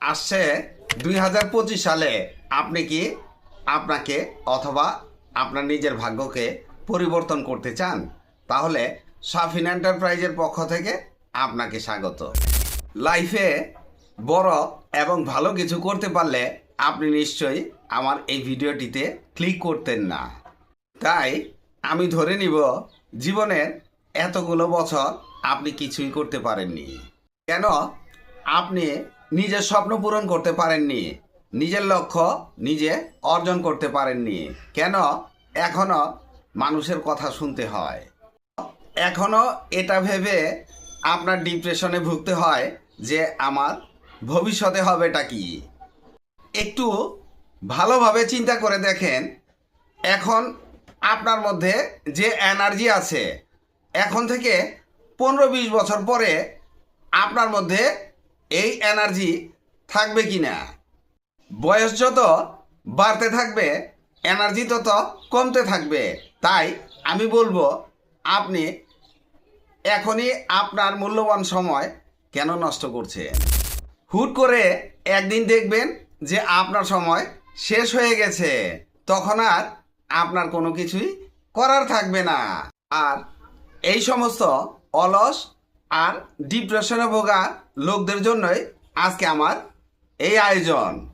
আসছে দুই হাজার পঁচিশ সালে। আপনি কি আপনাকে অথবা আপনার নিজের ভাগ্যকে পরিবর্তন করতে চান? তাহলে সাফিন এন্টারপ্রাইজের পক্ষ থেকে আপনাকে স্বাগত। লাইফে বড় এবং ভালো কিছু করতে পারলে আপনি নিশ্চয়ই আমার এই ভিডিওটিতে ক্লিক করতেন না। তাই আমি ধরে নিব, জীবনের এতগুলো বছর আপনি কিছুই করতে পারেননি। কেন? আপনি নিজের স্বপ্ন পূরণ করতে পারেননি। নিজের লক্ষ্য নিজে অর্জন করতে পারেননি। কেন? এখনও মানুষের কথা শুনতে হয়। এখনও এটা ভেবে আপনার ডিপ্রেশনে ভুগতে হয় যে আমার ভবিষ্যতে হবেটা কি। একটু ভালোভাবে চিন্তা করে দেখেন, এখন আপনার মধ্যে যে এনার্জি আছে, এখন থেকে পনেরো বিশ বছর পরে আপনার মধ্যে এই এনার্জি থাকবে কি না বয়স যত বাড়তে থাকবে এনার্জি তত কমতে থাকবে। তাই আমি বলব, আপনি এখনই আপনার মূল্যবান সময় কেন নষ্ট করছেন? হুট করে একদিন দেখবেন যে আপনার সময় শেষ হয়ে গেছে। তখন আর আপনার কোনো কিছুই করার থাকবে না। আর এই সমস্ত অলস আর ডিপ্রেশনে ভোগা লোকদের জন্যই আজকে আমার এই আয়োজন।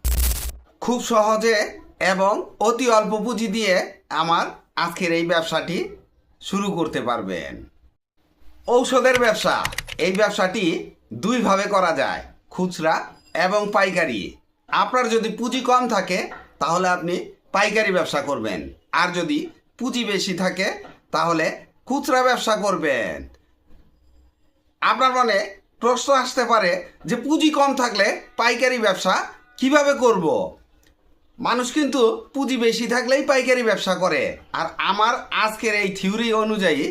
খুব সহজে এবং অতি অল্প পুঁজি দিয়ে আমার আজকের এই ব্যবসাটি শুরু করতে পারবেন। ঔষধের ব্যবসা, এই ব্যবসাটি দুইভাবে করা যায়, খুচরা এবং পাইকারি। আপনার যদি পুঁজি কম থাকে, তাহলে আপনি পাইকারি ব্যবসা করবেন। আর যদি পুঁজি বেশি থাকে, তাহলে খুচরা ব্যবসা করবেন। আপনার মনে প্রশ্ন আসতে পারে যে পুঁজি কম থাকলে পাইকারি ব্যবসা কীভাবে করব। মানুষ কিন্তু পুঁজি বেশি থাকলেই পাইকারি ব্যবসা করে। আর আমার আজকের এই থিওরি অনুযায়ী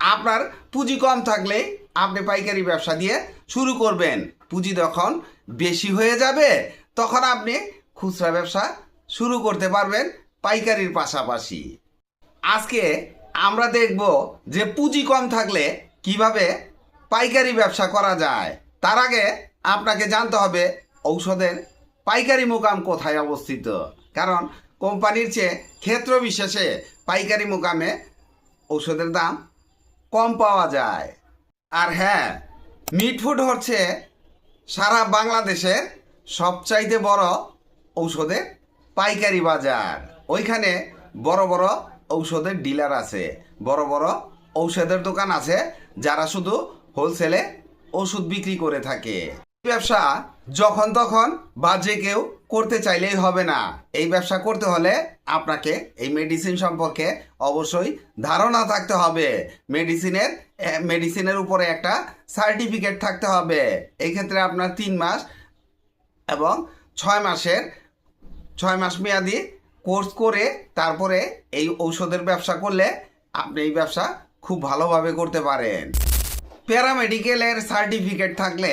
আপনার পুঁজি কম থাকলে আপনি পাইকারি ব্যবসা দিয়ে শুরু করবেন। পুঁজি যখন বেশি হয়ে যাবে, তখন আপনি খুচরা ব্যবসা শুরু করতে পারবেন পাইকারির পাশাপাশি। আজকে আমরা দেখব যে পুঁজি কম থাকলে কীভাবে পাইকারি ব্যবসা করা যায়। তার আগে আপনাকে জানতে হবে, ঔষধের পাইকারি মোকাম কোথায় অবস্থিত? কারণ কোম্পানির চেয়ে ক্ষেত্র বিশেষে পাইকারি মোকামে ঔষধের দাম কম পাওয়া যায়। আর হ্যাঁ মিটফুড হচ্ছে সারা বাংলাদেশের সবচাইতে বড় ঔষধের পাইকারি বাজার। ওইখানে বড় বড় ঔষধের ডিলার আছে, বড় বড় ঔষধের দোকান আছে, যারা শুধু হোলসেলে ওষুধ বিক্রি করে থাকে। ব্যবসা যখন তখন বা যে কেউ করতে চাইলেই হবে না। এই ব্যবসা করতে হলে আপনাকে এই মেডিসিন সম্পর্কে অবশ্যই ধারণা থাকতে হবে। মেডিসিনের মেডিসিনের উপরে একটা সার্টিফিকেট থাকতে হবে। এই ক্ষেত্রে আপনার তিন মাস এবং ছয় মাসের, ছয় মাস মেয়াদি কোর্স করে তারপরে এই ঔষধের ব্যবসা করলে আপনি এই ব্যবসা খুব ভালোভাবে করতে পারেন। প্যারামেডিকেলের সার্টিফিকেট থাকলে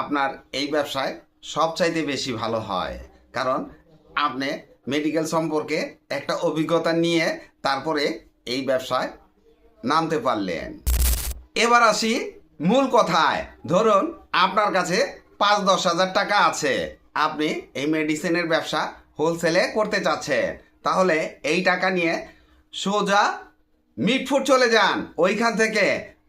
আপনার এই ব্যবসায় সবচাইতে বেশি ভালো হয়। কারণ আপনি মেডিকেল সম্পর্কে একটা অভিজ্ঞতা নিয়ে তারপরে এই ব্যবসায় নামতে পারলেন। এবার আসি মূল কথায়। ধরুন আপনার কাছে পাঁচ দশ হাজার টাকা আছে। আপনি এই মেডিসিনের ব্যবসা হোলসেলে করতে চাচ্ছেন। তাহলে এই টাকা নিয়ে সোজা মিটফুট চলে যান। ওইখান থেকে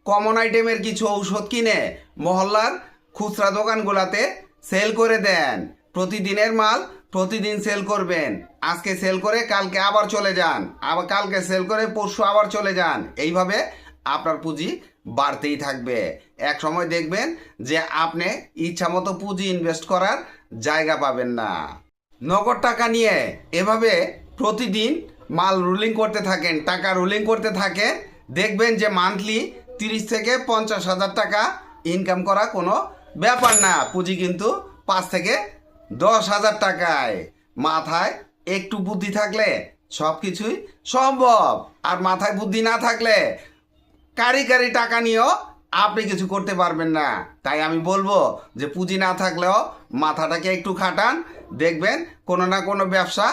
কমন আইটেমের কিছু ঔষধ কিনে মহল্লার খুচরা দোকানগুলাতে সেল করে দেন। প্রতিদিনের মাল প্রতিদিন সেল করবেন। আজকে সেল করে কালকে আবার চলে যান। আবার কালকে সেল করে পরশু আবার চলে যান। এইভাবে আপনার পুঁজি বাড়তেই থাকবে। এক সময় দেখবেন যে আপনি ইচ্ছা মতো পুঁজি ইনভেস্ট করার জায়গা পাবেন না। নগদ টাকা নিয়ে এভাবে প্রতিদিন মাল রুলিং করতে থাকেন, টাকা রুলিং করতে থাকেন, দেখবেন যে মান্থলি তিরিশ থেকে পঞ্চাশ হাজার টাকা ইনকাম করা কোনো ব্যাপার না। পুঁজি কিন্তু পাঁচ থেকে দশ হাজার টাকায়। মাথায় একটু বুদ্ধি থাকলে সব কিছুই সম্ভব। আর মাথায় বুদ্ধি না থাকলে কারি কারি টাকা নিয়েও আপনি কিছু করতে পারবেন না। তাই আমি বলব যে পুঁজি না থাকলেও মাথাটাকে একটু খাটান। দেখবেন কোনো না কোনো ব্যবসা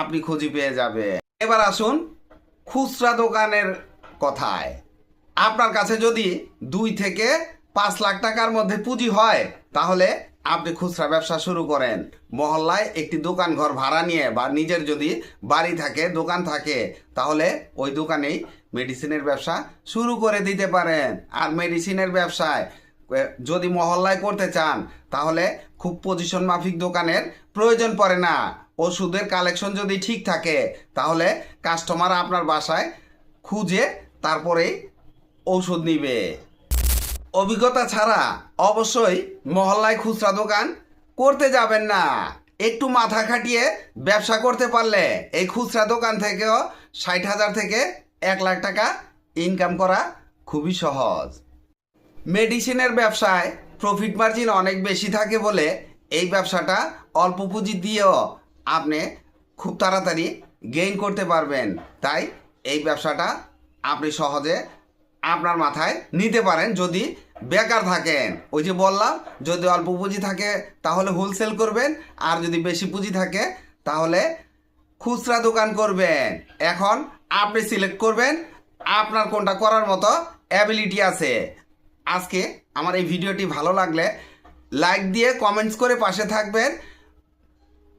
আপনি খুঁজি পেয়ে যাবে এবার আসুন খুচরা দোকানের কথায়। আপনার কাছে যদি দুই থেকে পাঁচ লাখ টাকার মধ্যে পুঁজি হয়, তাহলে আপনি খুচরা ব্যবসা শুরু করেন। মহল্লায় একটি দোকান ঘর ভাড়া নিয়ে বা নিজের যদি বাড়ি থাকে, দোকান থাকে, তাহলে ওই দোকানেই মেডিসিনের ব্যবসা শুরু করে দিতে পারেন। আর মেডিসিনের ব্যবসায় যদি মহল্লায় করতে চান, তাহলে খুব পজিশন মাফিক দোকানের প্রয়োজন পড়ে না। ওষুধের কালেকশন যদি ঠিক থাকে, তাহলে কাস্টমার আপনার বাসায় খুঁজে তারপরেই ঔষধ নিবে। অভিজ্ঞতা ছাড়া অবশ্যই মহল্লায় খুচরা দোকান করতে যাবেন না। একটু মাথা খাটিয়ে ব্যবসা করতে পারলে এই খুচরা দোকান থেকেও ষাট হাজার থেকে এক লাখ টাকা ইনকাম করা খুবই সহজ। মেডিসিনের ব্যবসায় প্রফিট মার্জিন অনেক বেশি থাকে বলে এই ব্যবসাটা অল্প পুঁজি দিয়েও আপনি খুব তাড়াতাড়ি গেইন করতে পারবেন। তাই এই ব্যবসাটা আপনি সহজে আপনার মাথায় নিতে পারেন যদি বেকার থাকেন। ওই যে বললাম, যদি অল্প পুঁজি থাকে তাহলে হোলসেল করবেন, আর যদি বেশি পুঁজি থাকে তাহলে খুচরা দোকান করবেন। এখন আপনি সিলেক্ট করবেন, আপনার কোনটা করার মতো অ্যাবিলিটি আছে। আজকে আমার এই ভিডিওটি ভালো লাগলে লাইক দিয়ে কমেন্টস করে পাশে থাকবেন,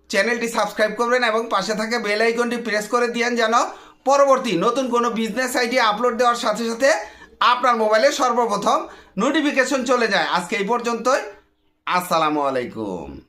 চ্যানেলটি সাবস্ক্রাইব করবেন এবং পাশে থাকা বেল আইকনটি প্রেস করে দিয়েন যেন পরবর্তী নতুন কোনো বিজনেস আইডিয়া আপলোড দেওয়ার সাথে সাথে আপনার মোবাইলে সর্বপ্রথম নোটিফিকেশন চলে যায়। আজকে এই পর্যন্তই। আসসালামু আলাইকুম।